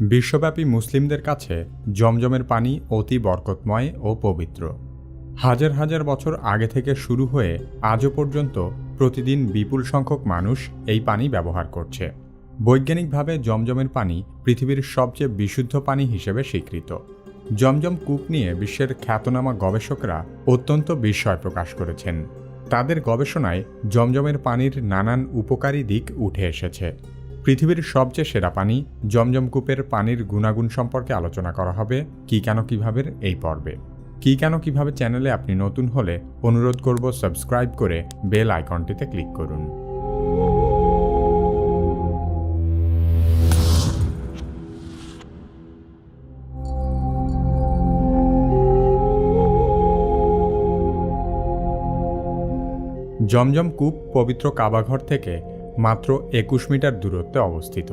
বিশ্বব্যাপী মুসলিমদের কাছে জমজমের পানি অতি বরকতময় ও পবিত্র। হাজার হাজার বছর আগে থেকে শুরু হয়ে আজও পর্যন্ত প্রতিদিন বিপুল সংখ্যক মানুষ এই পানি ব্যবহার করছে। বৈজ্ঞানিকভাবে জমজমের পানি পৃথিবীর সবচেয়ে বিশুদ্ধ পানি হিসেবে স্বীকৃত। জমজম কূপ নিয়ে বিশ্বের খ্যাতনামা গবেষকরা অত্যন্ত বিস্ময় প্রকাশ করেছেন। তাদের গবেষণায় জমজমের পানির নানান উপকারী দিক উঠে এসেছে। পৃথিবীর সবচেয়ে সেরা পানি জমজম কূপের পানির গুণাগুণ সম্পর্কে আলোচনা করা হবে কি কেন কীভাবে এই পর্বে। কি কেন কীভাবে চ্যানেলে আপনি নতুন হলে অনুরোধ করব সাবস্ক্রাইব করে বেল আইকনটিতে ক্লিক করুন। জমজম কূপ পবিত্র কাবাঘর থেকে মাত্র একুশ মিটার দূরত্বে অবস্থিত।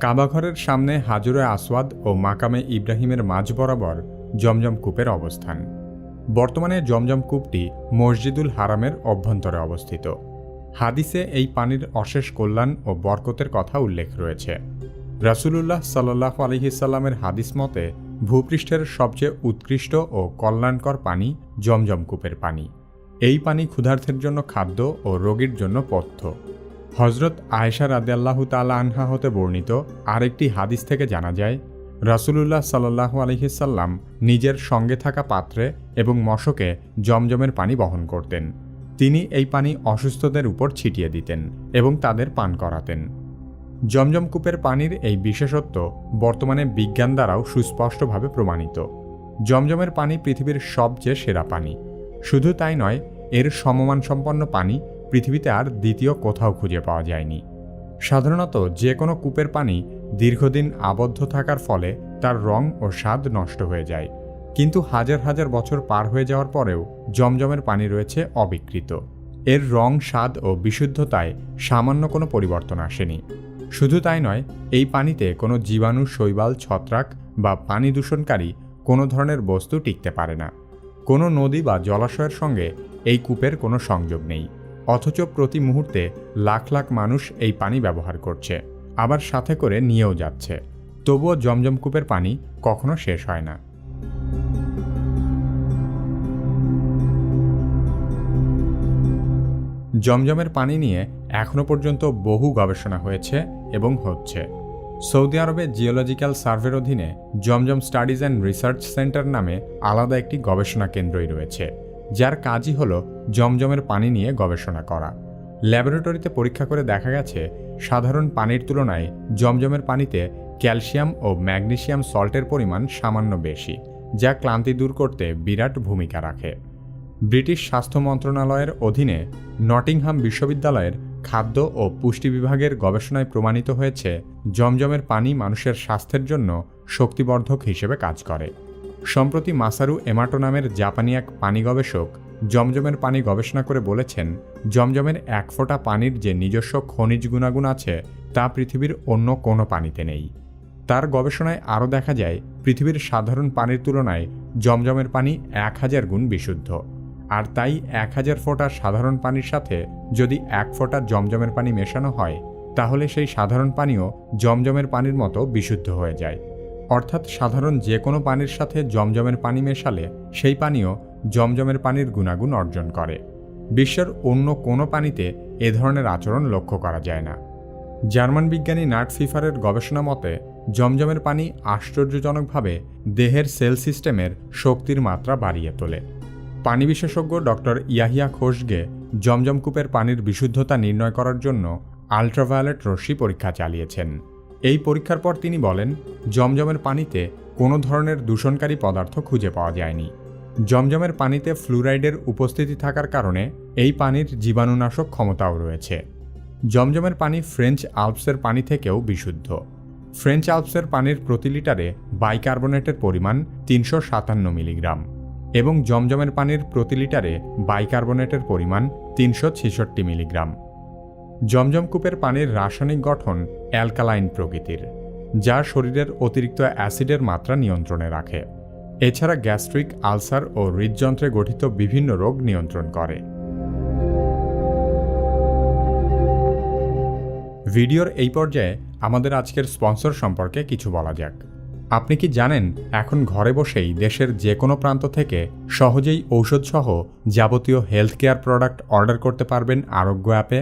কাবাঘরের সামনে হাজরে আসওয়াদ ও মাকামে ইব্রাহিমের মাঝ বরাবর জমজম কূপের অবস্থান। বর্তমানে জমজম কূপটি মসজিদুল হারামের অভ্যন্তরে অবস্থিত। হাদিসে এই পানির অশেষ কল্যাণ ও বরকতের কথা উল্লেখ রয়েছে। রাসূলুল্লাহ সাল্লাহ আলহিসাল্লামের হাদিস মতে, ভূপৃষ্ঠের সবচেয়ে উৎকৃষ্ট ও কল্যাণকর পানি জমজম কূপের পানি। এই পানি ক্ষুধার্থের জন্য খাদ্য ও রোগীর জন্য পথ্য। হজরত আয়েশা রাদিয়াল্লাহু তালা আনহা হতে বর্ণিত আরেকটি হাদিস থেকে জানা যায়, রাসূলুল্লাহ সাল্লাহু আলহিসাল্লাম নিজের সঙ্গে থাকা পাত্রে এবং মশকে জমজমের পানি বহন করতেন। তিনি এই পানি অসুস্থদের উপর ছিটিয়ে দিতেন এবং তাদের পান করাতেন। জমজম কূপের পানির এই বিশেষত্ব বর্তমানে বিজ্ঞান দ্বারাও সুস্পষ্টভাবে প্রমাণিত। জমজমের পানি পৃথিবীর সবচেয়ে সেরা পানি। শুধু তাই নয়, এর সমমান সম্পন্ন পানি পৃথিবীতে আর দ্বিতীয় কোথাও খুঁজে পাওয়া যায়নি। সাধারণত যে কোনো কূপের পানি দীর্ঘদিন আবদ্ধ থাকার ফলে তার রং ও স্বাদ নষ্ট হয়ে যায়। কিন্তু হাজার হাজার বছর পার হয়ে যাওয়ার পরেও জমজমের পানি রয়েছে অবিকৃত। এর রং, স্বাদ ও বিশুদ্ধতায় সামান্য কোনো পরিবর্তন আসেনি। শুধু তাই নয়, এই পানিতে কোনো জীবাণু, শৈবাল, ছত্রাক বা পানি দূষণকারী কোনো ধরনের বস্তু টিকতে পারে না। কোনো নদী বা জলাশয়ের সঙ্গে এই কূপের কোনো সংযোগ নেই। অথচ প্রতি মুহূর্তে লাখ লাখ মানুষ এই পানি ব্যবহার করছে, আবার সাথে করে নিয়েও যাচ্ছে। তবুও জমজম কূপের পানি কখনো শেষ হয় না। জমজমের পানি নিয়ে এখনও পর্যন্ত বহু গবেষণা হয়েছে এবং হচ্ছে। সৌদি আরবে জিওলজিক্যাল সার্ভের অধীনে Zamzam studies and research centre নামে আলাদা একটি গবেষণা কেন্দ্রই রয়েছে। যার কাজই হল জমজমের পানি নিয়ে গবেষণা করা। ল্যাবরেটরিতে পরীক্ষা করে দেখা গেছে, সাধারণ পানির তুলনায় জমজমের পানিতে ক্যালসিয়াম ও ম্যাগনেসিয়াম সল্টের পরিমাণ সামান্য বেশি, যা ক্লান্তি দূর করতে বিরাট ভূমিকা রাখে। ব্রিটিশ স্বাস্থ্য মন্ত্রণালয়ের অধীনে নটিংহাম বিশ্ববিদ্যালয়ের খাদ্য ও পুষ্টি বিভাগের গবেষণায় প্রমাণিত হয়েছে, জমজমের পানি মানুষের স্বাস্থ্যের জন্য শক্তিবর্ধক হিসেবে কাজ করে। সম্প্রতি মাসারু এমাটো নামের জাপানি এক পানি গবেষক জমজমের পানি গবেষণা করে বলেছেন, জমজমের এক ফোঁটা পানির যে নিজস্ব খনিজ গুণাগুণ আছে তা পৃথিবীর অন্য কোনো পানিতে নেই। তার গবেষণায় আরও দেখা যায়, পৃথিবীর সাধারণ পানির তুলনায় জমজমের পানি এক হাজার গুণ বিশুদ্ধ। আর তাই এক হাজার ফোঁটা সাধারণ পানির সাথে যদি এক ফোঁটা জমজমের পানি মেশানো হয়, তাহলে সেই সাধারণ পানিও জমজমের পানির মতো বিশুদ্ধ হয়ে যায়। অর্থাৎ সাধারণ যে কোনো পানির সাথে জমজমের পানি মেশালে সেই পানীয় জমজমের পানির গুণাগুণ অর্জন করে। বিশ্বের অন্য কোনো পানিতে এ ধরনের আচরণ লক্ষ্য করা যায় না। জার্মান বিজ্ঞানী নাট ফিফারের গবেষণা মতে, জমজমের পানি আশ্চর্যজনকভাবে দেহের সেল সিস্টেমের শক্তির মাত্রা বাড়িয়ে তোলে। পানি বিশেষজ্ঞ ডক্টর ইয়াহিয়া খোসগে জমজমকূপের পানির বিশুদ্ধতা নির্ণয় করার জন্য আল্ট্রাভায়োলেট রশ্মি পরীক্ষা চালিয়েছেন। এই পরীক্ষার পর তিনি বলেন, জমজমের পানিতে কোনো ধরনের দূষণকারী পদার্থ খুঁজে পাওয়া যায়নি। জমজমের পানিতে ফ্লুরাইডের উপস্থিতি থাকার কারণে এই পানির জীবাণুনাশক ক্ষমতাও রয়েছে। জমজমের পানি ফ্রেঞ্চ আলপসের পানি থেকেও বিশুদ্ধ। ফ্রেঞ্চ আলপসের পানির প্রতি লিটারে বাইকার্বনেটের পরিমাণ তিনশো সাতান্ন মিলিগ্রাম এবং জমজমের পানির প্রতি লিটারে বাইকার্বনেটের পরিমাণ তিনশো ছেষট্টি মিলিগ্রাম। জমজম কূপের পানির রাসায়নিক গঠন অ্যালকালাইন প্রকৃতির, যা শরীরের অতিরিক্ত অ্যাসিডের মাত্রা নিয়ন্ত্রণে রাখে। এছাড়া গ্যাস্ট্রিক আলসার ও হৃদযন্ত্রে গঠিত বিভিন্ন রোগ নিয়ন্ত্রণ করে। ভিডিওর এই পর্যায়ে আমাদের আজকের স্পন্সর সম্পর্কে কিছু বলা যাক। আপনি কি জানেন, এখন ঘরে বসেই দেশের যে কোনো প্রান্ত থেকে সহজেই ঔষধসহ যাবতীয় হেলথ কেয়ার প্রোডাক্ট অর্ডার করতে পারবেন আরোগ্য অ্যাপে?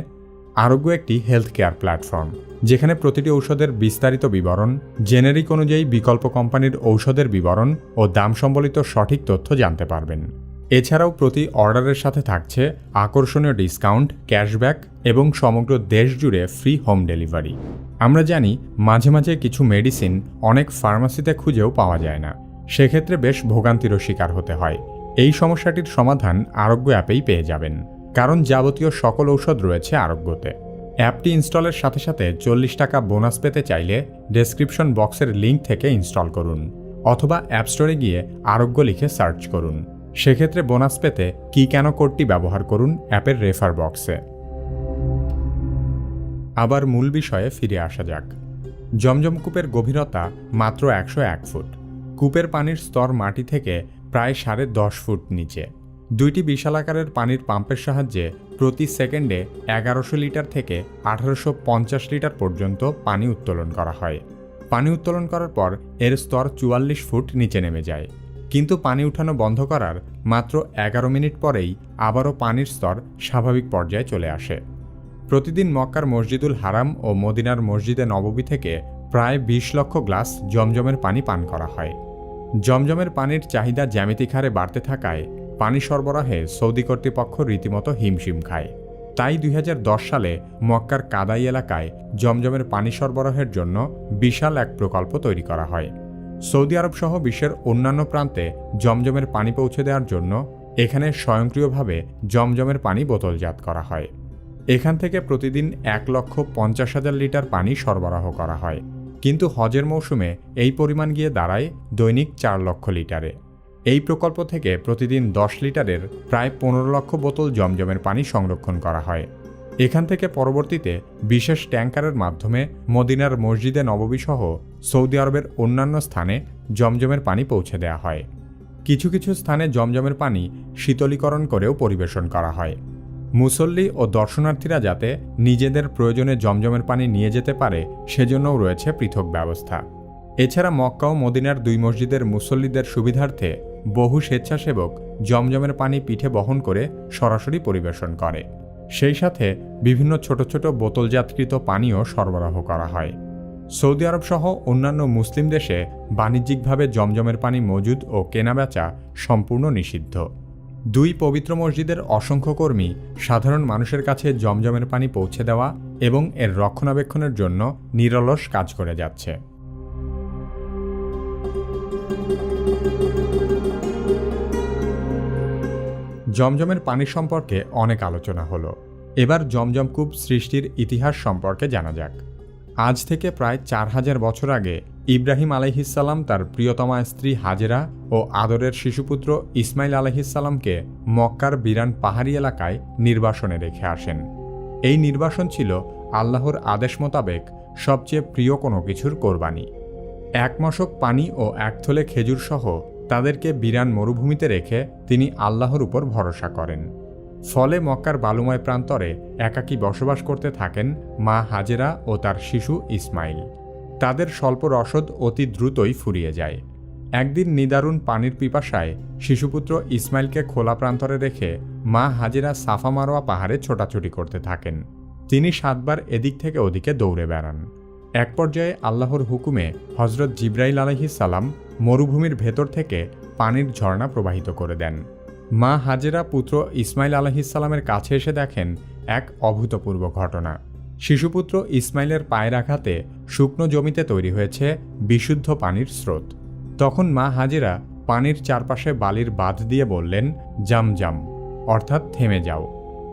আরোগ্য একটি হেলথ কেয়ার প্ল্যাটফর্ম যেখানে প্রতিটি ঔষধের বিস্তারিত বিবরণ জেনেরিক অনুযায়ী বিকল্প কোম্পানির ঔষধের বিবরণ ও দাম সম্বলিত সঠিক তথ্য জানতে পারবেন। এছাড়াও প্রতি অর্ডারের সাথে থাকছে আকর্ষণীয় ডিসকাউন্ট ক্যাশব্যাক এবং সমগ্র দেশ জুড়ে ফ্রি হোম ডেলিভারি আমরা জানি, মাঝে মাঝে কিছু মেডিসিন অনেক ফার্মাসিতে খুঁজেও পাওয়া যায় না। সেক্ষেত্রে বেশ ভোগান্তিরও শিকার হতে হয়। এই সমস্যাটির সমাধান আরোগ্য অ্যাপেই পেয়ে যাবেন। কারণ যাবতীয় সকল ঔষধ রয়েছে আরোগ্যতে। অ্যাপটি ইনস্টলের সাথে সাথে চল্লিশ টাকা বোনাস পেতে চাইলে ডেসক্রিপশন বক্সের লিঙ্ক থেকে ইনস্টল করুন, অথবা অ্যাপ স্টোরে গিয়ে আরোগ্য লিখে সার্চ করুন। সেক্ষেত্রে বোনাস পেতে কি কেন কোডটি ব্যবহার করুন অ্যাপের রেফার বক্সে। আবার মূল বিষয়ে ফিরে আসা যাক। জমজম কূপের গভীরতা মাত্র একশো এক ফুট। কূপের পানির স্তর মাটি থেকে প্রায় সাড়ে দশ ফুট নিচে। দুইটি বিশাল আকারের পানির পাম্পের সাহায্যে প্রতি সেকেন্ডে এগারোশো লিটার থেকে আঠারোশো পঞ্চাশ লিটার পর্যন্ত পানি উত্তোলন করা হয়। পানি উত্তোলন করার পর এর স্তর চুয়াল্লিশ ফুট নিচে নেমে যায়। কিন্তু পানি উঠানো বন্ধ করার মাত্র এগারো মিনিট পরেই আবারও পানির স্তর স্বাভাবিক পর্যায়ে চলে আসে। প্রতিদিন মক্কার মসজিদুল হারাম ও মদিনার মসজিদে নববী থেকে প্রায় বিশ লক্ষ গ্লাস জমজমের পানি পান করা হয়। জমজমের পানির চাহিদা জ্যামিতিক হারে বাড়তে থাকায় পানি সরবরাহে সৌদি কর্তৃপক্ষ রীতিমতো হিমশিম খায়। তাই দুই হাজার দশ সালে মক্কার কাদাই এলাকায় জমজমের পানি সরবরাহের জন্য বিশাল এক প্রকল্প তৈরি করা হয়। সৌদি আরব সহ বিশ্বের অন্যান্য প্রান্তে জমজমের পানি পৌঁছে দেওয়ার জন্য এখানে স্বয়ংক্রিয়ভাবে জমজমের পানি বোতলজাত করা হয়। এখান থেকে প্রতিদিন এক লক্ষ পঞ্চাশ হাজার লিটার পানি সরবরাহ করা হয়। কিন্তু হজের মৌসুমে এই পরিমাণ গিয়ে দাঁড়ায় দৈনিক চার লক্ষ লিটারে। এই প্রকল্প থেকে প্রতিদিন দশ লিটারের প্রায় পনেরো লক্ষ বোতল জমজমের পানি সংরক্ষণ করা হয়। এখান থেকে পরবর্তীতে বিশেষ ট্যাঙ্কারের মাধ্যমে মদিনার মসজিদে নববীসহ সৌদি আরবের অন্যান্য স্থানে জমজমের পানি পৌঁছে দেওয়া হয়। কিছু কিছু স্থানে জমজমের পানি শীতলীকরণ করেও পরিবেশন করা হয়। মুসল্লি ও দর্শনার্থীরা যাতে নিজেদের প্রয়োজনে জমজমের পানি নিয়ে যেতে পারে, সেজন্যও রয়েছে পৃথক ব্যবস্থা। এছাড়া মক্কা ও মদিনার দুই মসজিদের মুসল্লিদের সুবিধার্থে বহু স্বেচ্ছাসেবক জমজমের পানি পিঠে বহন করে সরাসরি পরিবেশন করে। সেই সাথে বিভিন্ন ছোট ছোট বোতলজাতকৃত পানীয় সরবরাহ করা হয়। সৌদি আরব সহ অন্যান্য মুসলিম দেশে বাণিজ্যিকভাবে জমজমের পানি মজুদ ও কেনাবেচা সম্পূর্ণ নিষিদ্ধ। দুই পবিত্র মসজিদের অসংখ্য কর্মী সাধারণ মানুষের কাছে জমজমের পানি পৌঁছে দেওয়া এবং এর রক্ষণাবেক্ষণের জন্য নিরলস কাজ করে যাচ্ছে। জমজমের পানি সম্পর্কে অনেক আলোচনা হলো। এবার জমজম কূপ সৃষ্টির ইতিহাস সম্পর্কে জানা যাক। আজ থেকে প্রায় চার হাজার বছর আগে ইব্রাহিম আলহিসাল্লাম তার প্রিয়তমা স্ত্রী হাজেরা ও আদরের শিশুপুত্র ইসমাইল আলহিসাল্লামকে মক্কার বিরান পাহাড়ি এলাকায় নির্বাসনে রেখে আসেন। এই নির্বাসন ছিল আল্লাহর আদেশ মোতাবেক সবচেয়ে প্রিয় কোনো কিছুর কোরবানি। এক মশক পানি ও এক থলে খেজুর সহ তাদেরকে বিরান মরুভূমিতে রেখে তিনি আল্লাহর উপর ভরসা করেন। ফলে মক্কার বালুময় প্রান্তরে একাকী বসবাস করতে থাকেন মা হাজেরা ও তার শিশু ইসমাইল। তাদের স্বল্প রসদ অতি দ্রুতই ফুরিয়ে যায়। একদিন নিদারুণ পানির পিপাসায় শিশুপুত্র ইসমাইলকে খোলা প্রান্তরে রেখে মা হাজেরা সাফা মারোয়া পাহাড়ে ছোটাছুটি করতে থাকেন। তিনি সাতবার এদিক থেকে ওদিকে দৌড়ে বেড়ান। এক পর্যায়ে আল্লাহর হুকুমে হজরত জিব্রাইল আলহিস সালাম মরুভূমির ভেতর থেকে পানির ঝর্ণা প্রবাহিত করে দেন। মা হাজেরা পুত্র ইসমাইল আলহিসাল্লামের কাছে এসে দেখেন এক অভূতপূর্ব ঘটনা। শিশুপুত্র ইসমাইলের পায়ের আঘাতে শুকনো জমিতে তৈরি হয়েছে বিশুদ্ধ পানির স্রোত। তখন মা হাজেরা পানির চারপাশে বালির বাঁধ দিয়ে বললেন, জাম জাম, অর্থাৎ থেমে যাও।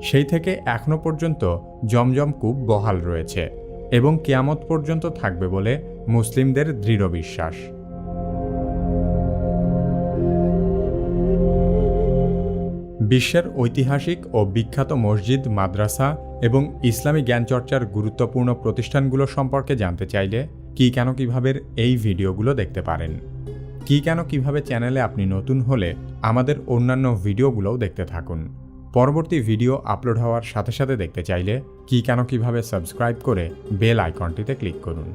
সেই থেকে এখনও পর্যন্ত জমজম কূপ বহাল রয়েছে এবং কেয়ামত পর্যন্ত থাকবে বলে মুসলিমদের দৃঢ় বিশ্বাস। বিশ্বের ঐতিহাসিক ও বিখ্যাত মসজিদ, মাদ্রাসা এবং ইসলামী জ্ঞানচর্চার গুরুত্বপূর্ণ প্রতিষ্ঠানগুলো সম্পর্কে জানতে চাইলে কি কেন কীভাবে এই ভিডিওগুলো দেখতে পারেন? কি কেন কীভাবে চ্যানেলে আপনি নতুন হলে আমাদের অন্যান্য ভিডিওগুলোও দেখতে থাকুন? পরবর্তী ভিডিও আপলোড হওয়ার সাথে সাথে দেখতে চাইলে কি কেন কীভাবে সাবস্ক্রাইব করে বেল আইকনটিতে ক্লিক করুন।